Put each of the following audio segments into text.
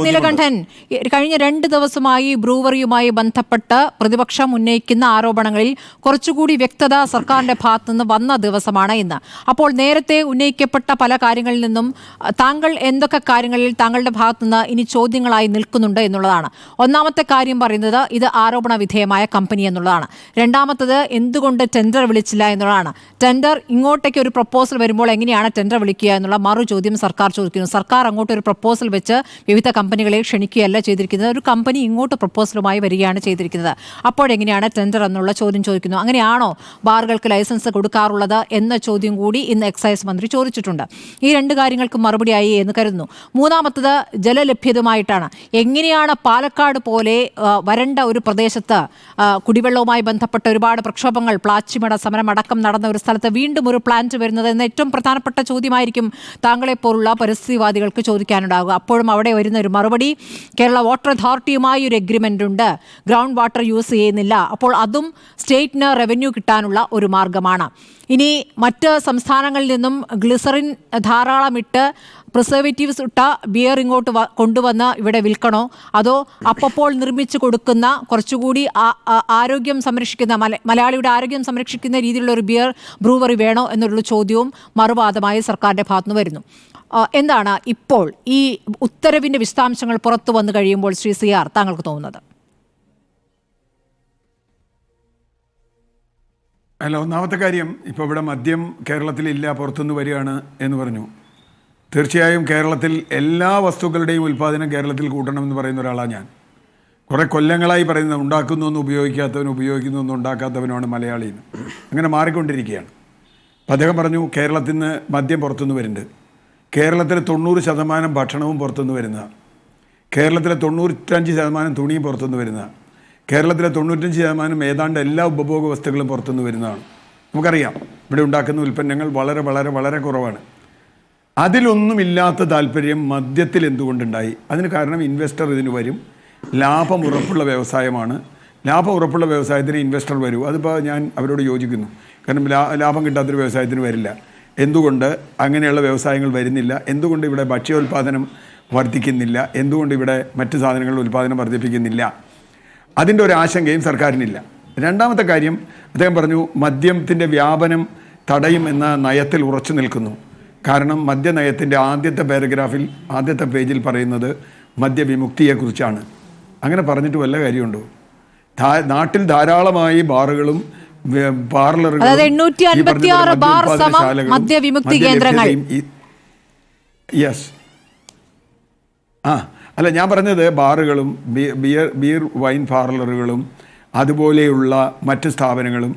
നീലകണ്ഠൻ കഴിഞ്ഞ രണ്ട് ദിവസമായി ബ്രൂവറിയുമായി ബന്ധപ്പെട്ട് പ്രതിപക്ഷം ഉന്നയിക്കുന്ന ആരോപണങ്ങളിൽ കുറച്ചുകൂടി വ്യക്തത സർക്കാരിന്റെ ഭാഗത്തു നിന്ന് വന്ന ദിവസമാണ് ഇന്ന്. അപ്പോൾ നേരത്തെ ഉന്നയിക്കപ്പെട്ട പല കാര്യങ്ങളിൽ നിന്നും താങ്കൾ എന്തൊക്കെ കാര്യങ്ങളിൽ താങ്കളുടെ ഭാഗത്തു നിന്ന് ഇനി ചോദ്യങ്ങളായി നിൽക്കുന്നുണ്ട് എന്നുള്ളതാണ്. ഒന്നാമത്തെ കാര്യം പറയുന്നത് ഇത് ആരോപണ വിധേയമായ കമ്പനി എന്നുള്ളതാണ്. രണ്ടാമത്തത് എന്തുകൊണ്ട് ടെൻഡർ വിളിച്ചില്ല എന്നുള്ളതാണ്. ടെൻഡർ ഇങ്ങോട്ടേക്ക് ഒരു പ്രപ്പോസൽ വരുമ്പോൾ എങ്ങനെയാണ് ടെൻഡർ വിളിക്കുക എന്നുള്ള മറു ചോദ്യം സർക്കാർ ചോദിക്കുന്നു. സർക്കാർ അങ്ങോട്ട് ഒരു പ്രപ്പോസൽ വെച്ച് വിവിധ കമ്പനികളെ ക്ഷണിക്കുകയല്ല ചെയ്തിരിക്കുന്നത്. ഒരു കമ്പനി ഇങ്ങോട്ട് പ്രപ്പോസലുമായി വരികയാണ് ചെയ്തിരിക്കുന്നത്. അപ്പോഴെങ്ങനെയാണ് ടെൻഡർ എന്നുള്ള ചോദ്യം ചോദിക്കുന്നു. അങ്ങനെയാണോ ബാറുകൾക്ക് ലൈസൻസ് കൊടുക്കാറുള്ളത് എന്ന ചോദ്യം കൂടി ഇന്ന് എക്സൈസ് മന്ത്രി ചോദിച്ചിട്ടുണ്ട്. ഈ രണ്ട് കാര്യങ്ങൾക്ക് മറുപടിയായി എന്ന് കരുതുന്നു. മൂന്നാമത്തത് ജലലഭ്യതയുമായിട്ടാണ്. എങ്ങനെയാണ് പാലക്കാട് പോലെ വരണ്ട ഒരു പ്രദേശത്ത് കുടിവെള്ളവുമായി ബന്ധപ്പെട്ട ഒരുപാട് പ്രക്ഷോഭങ്ങൾ പ്ലാച്ചിമട സമരം അടക്കം നടന്ന ഒരു സ്ഥലത്ത് വീണ്ടും ഒരു പ്ലാന്റ് വരുന്നത് എന്ന ഏറ്റവും പ്രധാനപ്പെട്ട ചോദ്യമായിരിക്കും താങ്കളെപ്പോലുള്ള പരിസ്ഥിതിവാദികൾക്ക് ചോദിക്കാനുണ്ടാകുക അപ്പോഴും അവിടെ വരുന്ന ഒരു മറുപടി കേരള വാട്ടർ അതോറിറ്റിയുമായി ഒരു എഗ്രിമെന്റ് ഉണ്ട്. ഗ്രൗണ്ട് വാട്ടർ യൂസ് ചെയ്യുന്നില്ല. അപ്പോൾ അതും സ്റ്റേറ്റിന് റവന്യൂ കിട്ടാനുള്ള ഒരു മാർഗമാണ്. ഇനി മറ്റ് സംസ്ഥാനങ്ങളിൽ നിന്നും ഗ്ലിസറിൻ ധാരാളം ഇട്ട് പ്രിസർവേറ്റീവ്സ് ഇട്ട ബിയർ ഇങ്ങോട്ട് കൊണ്ടുവന്ന് ഇവിടെ വിൽക്കണോ? അതോ അപ്പോൾ നിർമ്മിച്ചു കൊടുക്കുന്ന കുറച്ചുകൂടി ആരോഗ്യം സംരക്ഷിക്കുന്ന മലയാളിയുടെ ആരോഗ്യം സംരക്ഷിക്കുന്ന രീതിയിലുള്ള ഒരു ബിയർ ബ്രൂവറി വേണോ എന്നുള്ള ചോദ്യവും മറുവാദമായി സർക്കാരിന്റെ ഭാഗത്തുനിന്ന് വരുന്നു. എന്താണ് ഇപ്പോൾ ഈ ഉത്തരവിന്റെ വിശദാംശങ്ങൾ പുറത്തു വന്നു കഴിയുമ്പോൾ ശ്രീ സി ആർ താങ്കൾക്ക് തോന്നുന്നത്? അല്ല ഒന്നാമത്തെ കാര്യം ഇപ്പോൾ ഇവിടെ മദ്യം കേരളത്തിലില്ല പുറത്തുനിന്ന് വരികയാണ് എന്ന് പറഞ്ഞു. തീർച്ചയായും കേരളത്തിൽ എല്ലാ വസ്തുക്കളുടെയും ഉൽപ്പാദനം കേരളത്തിൽ കൂട്ടണമെന്ന് പറയുന്ന ഒരാളാണ് ഞാൻ. കുറേ കൊല്ലങ്ങളായി പറയുന്നത് ഉണ്ടാക്കുന്നൊന്നും ഉപയോഗിക്കാത്തവനും ഉപയോഗിക്കുന്നൊന്നും ഉണ്ടാക്കാത്തവനുമാണ് മലയാളി അങ്ങനെ മാറിക്കൊണ്ടിരിക്കുകയാണ്. അദ്ദേഹം പറഞ്ഞു കേരളത്തിൽ നിന്ന് മദ്യം പുറത്തുനിന്ന് വരുന്നുണ്ട്. കേരളത്തിൽ തൊണ്ണൂറ് ശതമാനം ഭക്ഷണവും പുറത്തുനിന്ന് വരുന്നതാണ് കേരളത്തിലെ തൊണ്ണൂറ്റഞ്ച് ശതമാനം തുണിയും പുറത്തുനിന്ന് വരുന്നതാണ് കേരളത്തിലെ തൊണ്ണൂറ്റഞ്ച് ശതമാനം ഏതാണ്ട് എല്ലാ ഉപഭോഗ വസ്തുക്കളും പുറത്തുനിന്ന് വരുന്നതാണ്. നമുക്കറിയാം ഇവിടെ ഉണ്ടാക്കുന്ന ഉൽപ്പന്നങ്ങൾ വളരെ വളരെ വളരെ കുറവാണ്. അതിലൊന്നുമില്ലാത്ത താല്പര്യം മദ്യത്തിൽ എന്തുകൊണ്ടുണ്ടായി? അതിന് കാരണം ഇൻവെസ്റ്റർ ഇതിന് വരും. ലാഭം ഉറപ്പുള്ള വ്യവസായമാണ്. ലാഭം ഉറപ്പുള്ള വ്യവസായത്തിന് ഇൻവെസ്റ്റർ വരും. അതിപ്പോൾ ഞാൻ അവരോട് യോജിക്കുന്നു. കാരണം ലാഭം കിട്ടാത്തൊരു വ്യവസായത്തിന് വരില്ല. എന്തുകൊണ്ട് അങ്ങനെയുള്ള വ്യവസായങ്ങൾ വരുന്നില്ല? എന്തുകൊണ്ട് ഇവിടെ ഭക്ഷ്യോൽപാദനം വർദ്ധിക്കുന്നില്ല എന്തുകൊണ്ട് ഇവിടെ മറ്റ് സാധനങ്ങളുടെ ഉൽപ്പാദനം വർദ്ധിപ്പിക്കുന്നില്ല അതിന്റെ ഒരു ആശങ്കയും സർക്കാരിനില്ല. രണ്ടാമത്തെ കാര്യം അദ്ദേഹം പറഞ്ഞു മദ്യത്തിന്റെ വ്യാപനം തടയും എന്ന നയത്തിൽ ഉറച്ചു നിൽക്കുന്നു. കാരണം മദ്യനയത്തിന്റെ ആദ്യത്തെ പാരഗ്രാഫിൽ ആദ്യത്തെ പേജിൽ പറയുന്നത് മദ്യവിമുക്തിയെക്കുറിച്ചാണ്. അങ്ങനെ പറഞ്ഞിട്ട് വല്ല കാര്യമുണ്ടോ? നാട്ടിൽ ധാരാളമായി ബാറുകളും വേ- പാർലറുകളും അതായത് 856 ഈ പറഞ്ഞ പോലെ ബാർ സമം മദ്യോൽപാദനശാലകളും മദ്യവിമുക്തി കേന്ദ്രങ്ങൾ. യെസ്. ആ അല്ല ഞാൻ പറഞ്ഞത് ബാറുകളും ബിയർ ബിയർ വൈൻ പാർലറുകളും അതുപോലെയുള്ള മറ്റ് സ്ഥാപനങ്ങളും.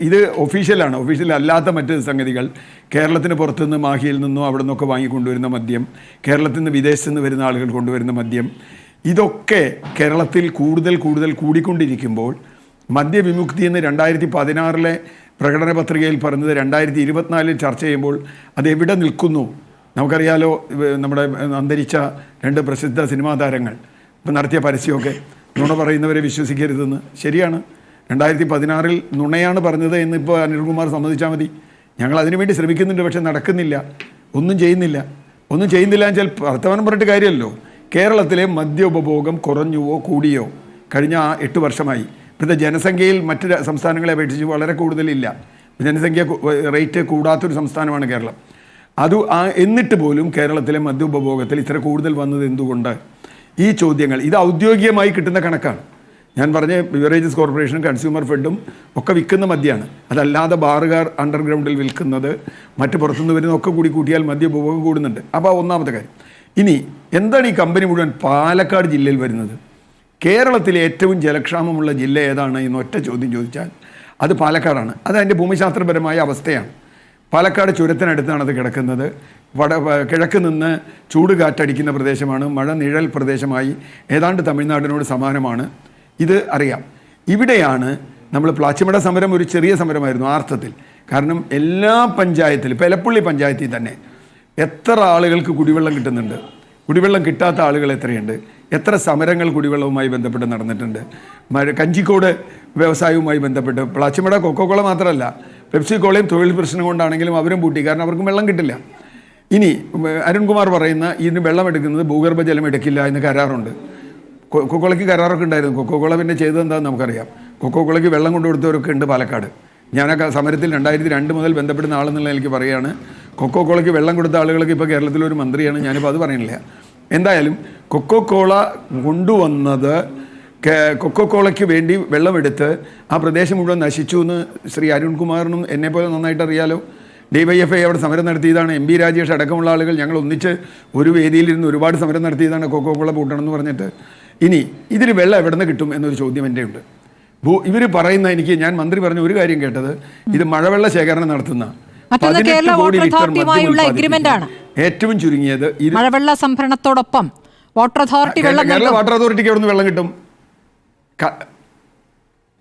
ഇത് ഒഫീഷ്യലാണ്. ഒഫീഷ്യൽ അല്ലാത്ത മറ്റ് സംഗതികൾ. കേരളത്തിന് പുറത്തുനിന്ന് മാഹിയിൽ നിന്നോ അവിടെ നിന്നൊക്കെ വാങ്ങിക്കൊണ്ടുവരുന്ന മദ്യം. കേരളത്തിൽ നിന്ന് വിദേശത്ത് നിന്ന് വരുന്ന ആളുകൾ കൊണ്ടുവരുന്ന മദ്യം. ഇതൊക്കെ കേരളത്തിൽ കൂടുതൽ കൂടുതൽ കൂടിക്കൊണ്ടിരിക്കുമ്പോൾ മദ്യവിമുക്തി എന്ന് രണ്ടായിരത്തി പതിനാറിലെ പ്രകടന പത്രികയിൽ പറഞ്ഞത് രണ്ടായിരത്തി ഇരുപത്തിനാലിൽ ചർച്ച ചെയ്യുമ്പോൾ അത് എവിടെ നിൽക്കുന്നു? നമുക്കറിയാലോ നമ്മുടെ അന്തരിച്ച രണ്ട് പ്രസിദ്ധ സിനിമാ താരങ്ങൾ ഇപ്പം നടത്തിയ പരസ്യമൊക്കെ നുണ പറയുന്നവരെ വിശ്വസിക്കരുതെന്ന്. ശരിയാണ്. രണ്ടായിരത്തി പതിനാറിൽ നുണയാണ് പറഞ്ഞത് എന്ന് ഇപ്പോൾ അനിൽകുമാർ സമ്മതിച്ചാൽ മതി. ഞങ്ങൾ അതിനുവേണ്ടി ശ്രമിക്കുന്നുണ്ട് പക്ഷെ നടക്കുന്നില്ല. ഒന്നും ചെയ്യുന്നില്ല. ഒന്നും ചെയ്യുന്നില്ല എന്ന് വെച്ചാൽ വർത്തമാനം പറഞ്ഞിട്ട് കാര്യമല്ലോ. കേരളത്തിലെ മദ്യ ഉപഭോഗം കുറഞ്ഞുവോ കൂടിയോ? കഴിഞ്ഞ എട്ട് വർഷമായി. ഇപ്പോഴത്തെ ജനസംഖ്യയിൽ മറ്റു സംസ്ഥാനങ്ങളെ അപേക്ഷിച്ച് വളരെ കൂടുതലില്ല. ജനസംഖ്യ റേറ്റ് കൂടാത്തൊരു സംസ്ഥാനമാണ് കേരളം. അത് ആ എന്നിട്ട് പോലും കേരളത്തിലെ മദ്യ ഉപഭോഗത്തിൽ ഇത്ര കൂടുതൽ വന്നത് എന്തുകൊണ്ട്? ഈ ചോദ്യങ്ങൾ ഇത് ഔദ്യോഗികമായി കിട്ടുന്ന കണക്കാണ്. ഞാൻ പറഞ്ഞ ബിവറേജസ് കോർപ്പറേഷനും കൺസ്യൂമർ ഫെഡും ഒക്കെ വിൽക്കുന്ന മദ്യമാണ് അതല്ലാതെ ബാറുകാർ അണ്ടർഗ്രൗണ്ടിൽ വിൽക്കുന്നത് മറ്റ് പുറത്തുനിന്ന് വരുന്ന ഒക്കെ കൂടി കൂട്ടിയാൽ മദ്യ ഉപഭോഗം കൂടുന്നുണ്ട്. അപ്പോൾ ഒന്നാമത്തെ കാര്യം ഇനി എന്താണ് ഈ കമ്പനി മുഴുവൻ പാലക്കാട് ജില്ലയിൽ വരുന്നത്? കേരളത്തിലെ ഏറ്റവും ജലക്ഷാമമുള്ള ജില്ല ഏതാണ് എന്ന് ഒറ്റ ചോദ്യം ചോദിച്ചാൽ അത് പാലക്കാടാണ്. അത് അതിന്റെ ഭൂമിശാസ്ത്രപരമായ അവസ്ഥയാണ്. പാലക്കാട് ചുരത്തിനടുത്താണ് അത് കിടക്കുന്നത്. വട കിഴക്ക് നിന്ന് ചൂട് കാറ്റടിക്കുന്ന പ്രദേശമാണ്. മഴ നിഴൽ പ്രദേശമായി. ഏതാണ്ട് തമിഴ്നാടിനോട് സമാനമാണ്. ഇത് അറിയാം. ഇവിടെയാണ് നമ്മൾ പ്ലാച്ചിമട സമരം ഒരു ചെറിയ സമരമായിരുന്നു ആർത്ഥത്തിൽ. കാരണം എല്ലാ പഞ്ചായത്തിലും ഇപ്പം എലപ്പുള്ളി പഞ്ചായത്തിൽ തന്നെ എത്ര ആളുകൾക്ക് കുടിവെള്ളം കിട്ടുന്നുണ്ട്? കുടിവെള്ളം കിട്ടാത്ത ആളുകൾ എത്രയുണ്ട്? എത്ര സമരങ്ങൾ കുടിവെള്ളവുമായി ബന്ധപ്പെട്ട് നടന്നിട്ടുണ്ട്? കഞ്ചിക്കോട് വ്യവസായവുമായി ബന്ധപ്പെട്ട് പ്ലാച്ചിമട കൊക്കോക്കോള മാത്രമല്ല പെപ്സി കോളയും തൊഴിൽ പ്രശ്നം കൊണ്ടാണെങ്കിലും അവരും പൂട്ടി കാരണം അവർക്കും വെള്ളം കിട്ടില്ല. ഇനി അരുൺകുമാർ പറയുന്ന ഇതിന് വെള്ളം എടുക്കുന്നത് ഭൂഗർഭ ജലം എടുക്കില്ല എന്ന് കരാറുണ്ട്. കൊക്കോക്കോളയ്ക്ക് കരാറൊക്കെ ഉണ്ടായിരുന്നു. കൊക്കോകോള പിന്നെ ചെയ്തതെന്താണെന്ന് നമുക്കറിയാം. കൊക്കോകോളയ്ക്ക് വെള്ളം കൊണ്ടു കൊടുത്തവരൊക്കെ ഉണ്ട് പാലക്കാട്. ഞാനൊക്കെ സമരത്തിൽ രണ്ടായിരത്തി രണ്ട് മുതൽ ബന്ധപ്പെടുന്ന ആളെന്നുള്ള എനിക്ക് പറയുകയാണ് കൊക്കോ കോളയ്ക്ക് വെള്ളം കൊടുത്ത ആളുകൾക്ക് ഇപ്പോൾ കേരളത്തിലൊരു മന്ത്രിയാണ്. ഞാനിപ്പോൾ അത് പറയണില്ല എന്തായാലും കൊക്കോ കോള കൊണ്ടുവന്നത് കൊക്കോ കോളയ്ക്ക് വേണ്ടി വെള്ളമെടുത്ത് ആ പ്രദേശം മുഴുവൻ നശിച്ചു എന്ന് ശ്രീ അരുൺകുമാറിനും എന്നെപ്പോലെ നന്നായിട്ട് അറിയാലോ. ഡി വൈ എഫ് ഐ അവിടെ സമരം നടത്തിയതാണ്. എം ബി രാജേഷ് അടക്കമുള്ള ആളുകൾ ഞങ്ങൾ ഒന്നിച്ച് ഒരു വേദിയിലിരുന്ന് ഒരുപാട് സമരം നടത്തിയതാണ് കൊക്കോ കോള പൂട്ടണം എന്ന് പറഞ്ഞിട്ട്. ഇനി ഇതിന് വെള്ളം എവിടെ നിന്ന് കിട്ടും എന്നൊരു ചോദ്യം എന്റെ ഉണ്ട് ഭൂ ഇവർ പറയുന്ന എനിക്ക് ഞാൻ മന്ത്രി പറഞ്ഞ ഒരു കാര്യം കേട്ടത് ഇത് മഴവെള്ള ശേഖരണം നടത്തുന്ന മറ്റൊന്ന് 18 കേരള കോടി ലിറ്റർ മദ്യം. ഏറ്റവും ചുരുങ്ങിയത് മഴവെള്ള സംഭരണത്തോടൊപ്പം വാട്ടർ അതോറിറ്റി വെള്ളം കേരള വാട്ടർ അതോറിറ്റിക്ക് എവിടെ നിന്ന് വെള്ളം കിട്ടും?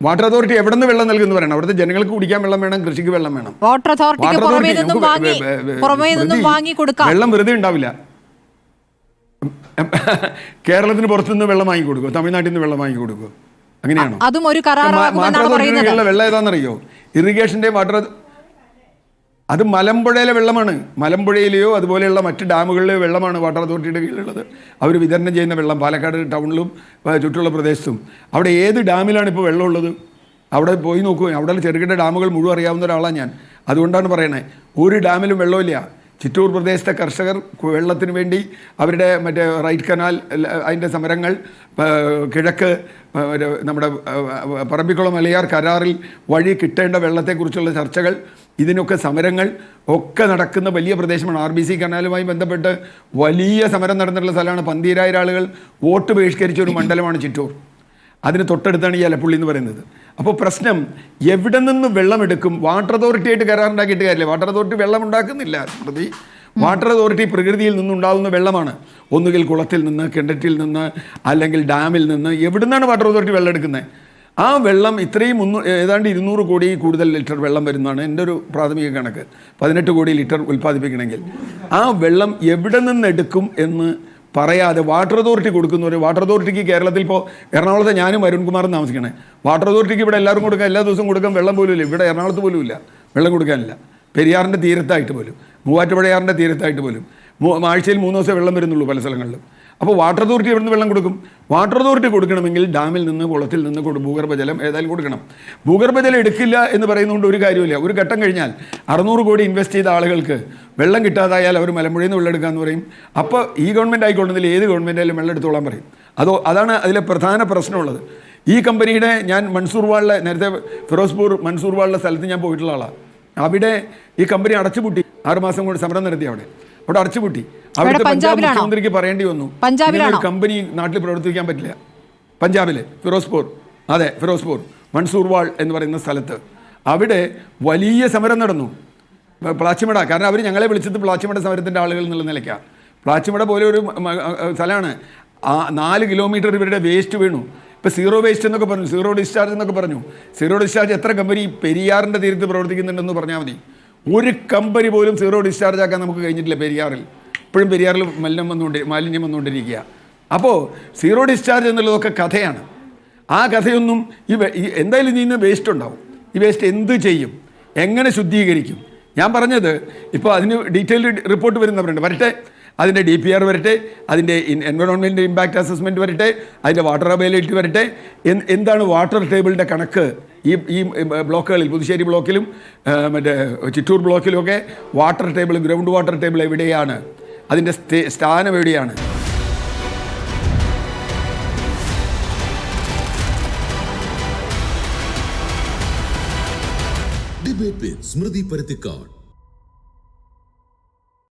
വാട്ടർ അതോറിറ്റി എവിടെ നിന്ന് വെള്ളം നൽകുന്നു പറയണം. അവിടുത്തെ ജനങ്ങൾക്ക് കുടിക്കാൻ വെള്ളം വേണം കൃഷിക്ക് വെള്ളം വേണം. വാട്ടർ അതോറിറ്റി വെള്ളം വെറുതെ ഉണ്ടാവില്ല. കേരളത്തിന് പുറത്തുനിന്ന് വെള്ളം വാങ്ങി കൊടുക്കും. തമിഴ്നാട്ടിൽ നിന്ന് വെള്ളം വാങ്ങി കൊടുക്കും. അങ്ങനെയാണോ? അതും ഒരു വെള്ളം ഏതാണെന്നറിയോ ഇറിഗേഷന്റെ വാട്ടർ അത് മലമ്പുഴയിലെ വെള്ളമാണ്. മലമ്പുഴയിലെയോ അതുപോലെയുള്ള മറ്റ് ഡാമുകളിലെയോ വെള്ളമാണ് വാട്ടർ അതോറിറ്റിയുടെ കീഴിലുള്ളത്. അവർ വിതരണം ചെയ്യുന്ന വെള്ളം പാലക്കാട് ടൗണിലും ചുറ്റുള്ള ചുറ്റുമുള്ള പ്രദേശത്തും. അവിടെ ഏത് ഡാമിലാണ് ഇപ്പോൾ വെള്ളമുള്ളത്? അവിടെ പോയി നോക്കൂ. അവിടെ ചെറുകിട ഡാമുകൾ മുഴുവൻ അറിയാവുന്ന ഒരാളാണ് ഞാൻ. അതുകൊണ്ടാണ് പറയണേ ഒരു ഡാമിലും വെള്ളമില്ല. ചിറ്റൂർ പ്രദേശത്തെ കർഷകർ വെള്ളത്തിന് വേണ്ടി അവരുടെ മറ്റേ റൈറ്റ് കനാൽ അതിന്റെ സമരങ്ങൾ കിഴക്ക് നമ്മുടെ പറമ്പിക്കുളം മലയാർ കരാറിൽ വഴി കിട്ടേണ്ട വെള്ളത്തെക്കുറിച്ചുള്ള ചർച്ചകൾ ഇതിനൊക്കെ സമരങ്ങൾ ഒക്കെ നടക്കുന്ന വലിയ പ്രദേശമാണ്. ആർ ബി സി കനാലുമായി ബന്ധപ്പെട്ട് വലിയ സമരം നടന്നിട്ടുള്ള സ്ഥലമാണ് പന്തീരായിരം ആളുകൾ വോട്ട് ബഹിഷ്കരിച്ച ഒരു മണ്ഡലമാണ് ചിറ്റൂർ. അതിന് തൊട്ടടുത്താണ് ഈ അലപ്പുള്ളി എന്ന് പറയുന്നത്. അപ്പോൾ പ്രശ്നം എവിടെ നിന്ന് വെള്ളം എടുക്കും? വാട്ടർ അതോറിറ്റിയായിട്ട് കരാറുണ്ടാക്കിയിട്ട് കാര്യമില്ല. വാട്ടർ അതോറിറ്റി വെള്ളം ഉണ്ടാക്കുന്നില്ല പ്രതി. വാട്ടർ അതോറിറ്റി പ്രകൃതിയിൽ നിന്നുണ്ടാകുന്ന വെള്ളമാണ്. ഒന്നുകിൽ കുളത്തിൽ നിന്ന് കിണറ്റിൽ നിന്ന് അല്ലെങ്കിൽ ഡാമിൽ നിന്ന് എവിടുന്നാണ് വാട്ടർ അതോറിറ്റി വെള്ളം എടുക്കുന്നത്? ആ വെള്ളം ഇത്രയും മുന്നൂ ഏതാണ്ട് ഇരുന്നൂറ് കോടി കൂടുതൽ ലിറ്റർ വെള്ളം വരുന്നതാണ് എന്റെ ഒരു പ്രാഥമിക കണക്ക്. പതിനെട്ട് കോടി ലിറ്റർ ഉൽപ്പാദിപ്പിക്കണമെങ്കിൽ. ആ വെള്ളം എവിടെ നിന്ന് എടുക്കും എന്ന് പറയാതെ വാട്ടർ അതോറിറ്റി കൊടുക്കുന്ന. ഒരു വാട്ടർ അതോറിറ്റിക്ക് കേരളത്തിൽ ഇപ്പോൾ എറണാകുളത്ത് ഞാനും അരുൺകുമാറും താമസിക്കണേ. വാട്ടർ അതോറിറ്റിക്ക് ഇവിടെ എല്ലാവരും കൊടുക്കാൻ എല്ലാ ദിവസവും കൊടുക്കാൻ വെള്ളം പോലും ഇല്ല. ഇവിടെ എറണാകുളത്ത് പോലും ഇല്ല. വെള്ളം കൊടുക്കാനില്ല. പെരിയാറിന്റെ തീരത്തായിട്ട് പോലും. മൂവാറ്റുപുഴയാറിന്റെ തീരത്തായിട്ട് പോലും. ആഴ്ചയിൽ മൂന്ന് ദിവസമേ വെള്ളം വരുന്നുള്ളൂ പല സ്ഥലങ്ങളിലും. അപ്പോൾ വാട്ടർ അതോറിറ്റി എവിടെ നിന്ന് വെള്ളം കൊടുക്കും? വാട്ടർ അതോറിറ്റി കൊടുക്കണമെങ്കിൽ ഡാമിൽ നിന്ന് കുളത്തിൽ നിന്ന് ഭൂഗർഭജലം ഏതായാലും കൊടുക്കണം. ഭൂഗർഭജലം എടുക്കില്ല എന്ന് പറയുന്നതുകൊണ്ട് ഒരു കാര്യമില്ല ഒരു ഘട്ടം കഴിഞ്ഞാൽ അറുന്നൂറ് കോടി ഇൻവെസ്റ്റ് ചെയ്ത ആളുകൾക്ക് വെള്ളം കിട്ടാതായാൽ അവർ മലമ്പുഴയിൽ നിന്ന് വെള്ളം എടുക്കാമെന്ന് പറയും. അപ്പോൾ ഈ ഗവൺമെന്റ് ആയിക്കൊണ്ടെങ്കിൽ ഏത് ഗവൺമെന്റായാലും വെള്ളം എടുത്തോളാൻ പറയും. അതോ അതാണ് അതിലെ പ്രധാന പ്രശ്നമുള്ളത്. ഈ കമ്പനിയുടെ ഞാൻ മൻസൂർവാളിലെ നേരത്തെ ഫിറോസ്പൂർ മൻസൂർവാളിലെ സ്ഥലത്ത് ഞാൻ പോയിട്ടുള്ള ആളാണ് അവിടെ ഈ കമ്പനി അടച്ചുപൂട്ടി. ആറുമാസം കൊണ്ട് സമരം നടത്തി അവിടെ. അവിടെ അടച്ചുപൂട്ടി. പഞ്ചാബ് പഞ്ചാബിലാണോ? മുഖ്യമന്ത്രിക്ക് പറയേണ്ടി വന്നു. പഞ്ചാബിലാണോ? കമ്പനി നാട്ടിൽ പ്രവർത്തിക്കാൻ പറ്റില്ല. പഞ്ചാബിലെ ഫിറോസ്പൂർ. അതെ ഫിറോസ്പൂർ. മൺസൂർവാൾ എന്ന് പറയുന്ന സ്ഥലത്ത്. അവിടെ വലിയ സമരം നടന്നു. പ്ലാച്ചിമട. കാരണം അവർ ഞങ്ങളെ വിളിച്ചത് പ്ലാച്ചിമട സമരത്തിന്റെ ആളുകൾ എന്നുള്ള നിലയ്ക്കാണ് പ്ലാച്ചിമട പോലെ ഒരു സ്ഥലമാണ് ആ നാല് കിലോമീറ്റർ ഇവരുടെ വേസ്റ്റ് വീണു. ഇപ്പോൾ സീറോ വേസ്റ്റ് എന്നൊക്കെ പറഞ്ഞു. സീറോ ഡിസ്ചാർജ് എന്നൊക്കെ പറഞ്ഞു. സീറോ ഡിസ്ചാർജ് എത്ര കമ്പനി പെരിയാറിന്റെ തീരത്ത് പ്രവർത്തിക്കുന്നുണ്ടെന്ന് പറഞ്ഞാൽ മതി. ഒരു കമ്പനി പോലും സീറോ ഡിസ്ചാർജ് ആക്കാൻ നമുക്ക് കഴിഞ്ഞിട്ടില്ല പെരിയാറിൽ. ഇപ്പോഴും പെരിയാറിൽ മലിനം വന്നുകൊണ്ട് മാലിന്യം വന്നുകൊണ്ടിരിക്കുക. അപ്പോൾ സീറോ ഡിസ്ചാർജ് എന്നുള്ളതൊക്കെ കഥയാണ്. ആ കഥയൊന്നും ഈ എന്തായാലും ഇതിൽ വേസ്റ്റ് ഉണ്ടാവും. ഈ വേസ്റ്റ് എന്ത് ചെയ്യും? എങ്ങനെ ശുദ്ധീകരിക്കും? ഞാൻ പറഞ്ഞത് ഇപ്പോൾ അതിന് ഡീറ്റെയിൽഡ് റിപ്പോർട്ട് വരുന്നവരുണ്ട്. വരട്ടെ. അതിന്റെ ഡി പി ആർ വരട്ടെ. അതിന്റെ എൻവയോൺമെന്റ് ഇമ്പാക്റ്റ് അസസ്മെന്റ് വരട്ടെ. അതിന്റെ വാട്ടർ അവൈലബിലിറ്റി വരട്ടെ. എന്ത് എന്താണ് വാട്ടർ ടേബിളിന്റെ കണക്ക്? ഈ ഈ ബ്ലോക്കുകളിൽ പുതുശ്ശേരി ബ്ലോക്കിലും മറ്റേ Chittur ബ്ലോക്കിലുമൊക്കെ water table ground water table എവിടെയാണ്? അതിന്റെ സ്ഥാനം എവിടെയാണ്? സ്മൃതി പരുത്തിക്കാട്